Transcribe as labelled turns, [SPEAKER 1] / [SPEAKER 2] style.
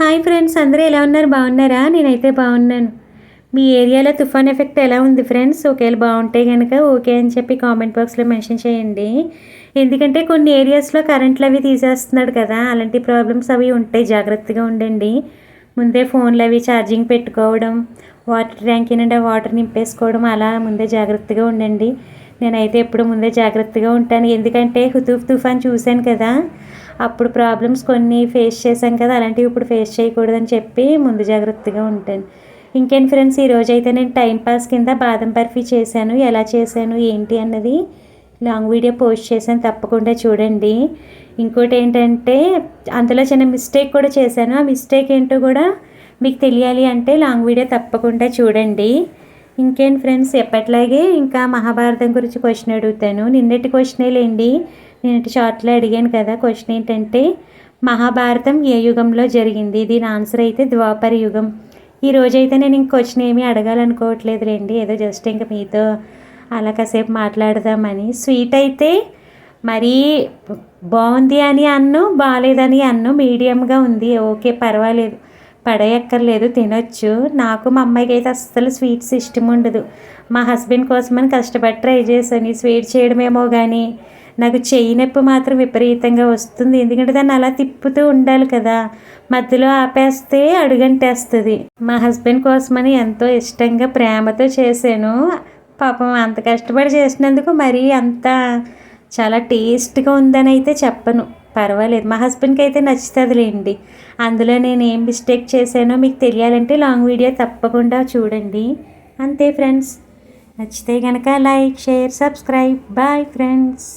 [SPEAKER 1] Hi friends అందరూ ఎలా ఉన్నారు? బాగున్నారా? నేనైతే బాగున్నాను. మీ ఏరియాలో తుఫాన్ ఎఫెక్ట్ ఎలా ఉంది ఫ్రెండ్స్? ఒకవేళ బాగుంటే కనుక ఓకే అని చెప్పి కామెంట్ బాక్స్లో మెన్షన్ చేయండి. ఎందుకంటే కొన్ని ఏరియాస్లో కరెంట్లు అవి తీసేస్తున్నాడు కదా అలాంటి ప్రాబ్లమ్స్ అవి ఉంటాయి. జాగ్రత్తగా ఉండండి. ముందే ఫోన్లు అవి ఛార్జింగ్ పెట్టుకోవడం వాటర్ ట్యాంక్ నిండా వాటర్ నింపేసుకోవడం అలా ముందే జాగ్రత్తగా ఉండండి. నేనైతే ఎప్పుడు ముందే జాగ్రత్తగా ఉంటాను. ఎందుకంటే హుతూఫ్ తుఫాన్ చూశాను కదా అప్పుడు ప్రాబ్లమ్స్ కొన్ని ఫేస్ చేశాం కదా అలాంటివి ఇప్పుడు ఫేస్ చేయకూడదని చెప్పి ముందు జాగ్రత్తగా ఉంటాను ఇంకేం ఫ్రెండ్స్ ఈరోజు అయితే నేను టైంపాస్ కింద బాదం బర్ఫీ చేశాను. ఎలా చేశాను ఏంటి అన్నది లాంగ్ వీడియో పోస్ట్ చేశాను. తప్పకుండా చూడండి. ఇంకోటి ఏంటంటే అందులో చిన్న మిస్టేక్ కూడా చేశాను. ఆ మిస్టేక్ ఏంటో కూడా మీకు తెలియాలి అంటే లాంగ్ వీడియో తప్పకుండా చూడండి. ఇంకేం ఫ్రెండ్స్ ఎప్పట్లాగే ఇంకా మహాభారతం గురించి క్వశ్చన్ అడుగుతాను. నిన్నటి క్వశ్చనే లేండి. నేను షార్ట్లో అడిగాను కదా క్వశ్చన్ ఏంటంటే మహాభారతం ఏ యుగంలో జరిగింది? దీని ఆన్సర్ అయితే ద్వాపర యుగం. ఈ రోజైతే నేను ఇంక క్వశ్చన్ ఏమీ అడగాలనుకోవట్లేదు రండి ఏదో జస్ట్ ఇంకా మీతో అలా కాసేపు మాట్లాడదామని. స్వీట్ అయితే మరీ బాగుంది అని అన్ను బాగాలేదని అన్ను మీడియంగా ఉంది. ఓకే పర్వాలేదు. పడేయక్కర్లేదు తినొచ్చు. నాకు మా అమ్మాయికి అయితే అస్సలు స్వీట్స్ ఇష్టం ఉండదు మా హస్బెండ్ కోసమని కష్టపడి ట్రై చేశాను. స్వీట్ చేయడమేమో కానీ నాకు చెయ్యి నొప్పి మాత్రం విపరీతంగా వస్తుంది. ఎందుకంటే దాన్ని అలా తిప్పుతూ ఉండాలి కదా. మధ్యలో ఆపేస్తే అడుగంటేస్తుంది. మా హస్బెండ్ కోసమని ఎంతో ఇష్టంగా ప్రేమతో చేశాను. పాపం అంత కష్టపడి చేసినందుకు మరీ అంత చాలా టేస్ట్గా ఉందని అయితే చెప్పను. పర్వాలేదు. మా హస్బెండ్కి అయితే నచ్చుతుందిలేండి. అందులో నేను ఏం మిస్టేక్ చేశానో మీకు తెలియాలంటే లాంగ్ వీడియో తప్పకుండా చూడండి. అంతే ఫ్రెండ్స్. నచ్చితే కనుక like share subscribe. Bye friends.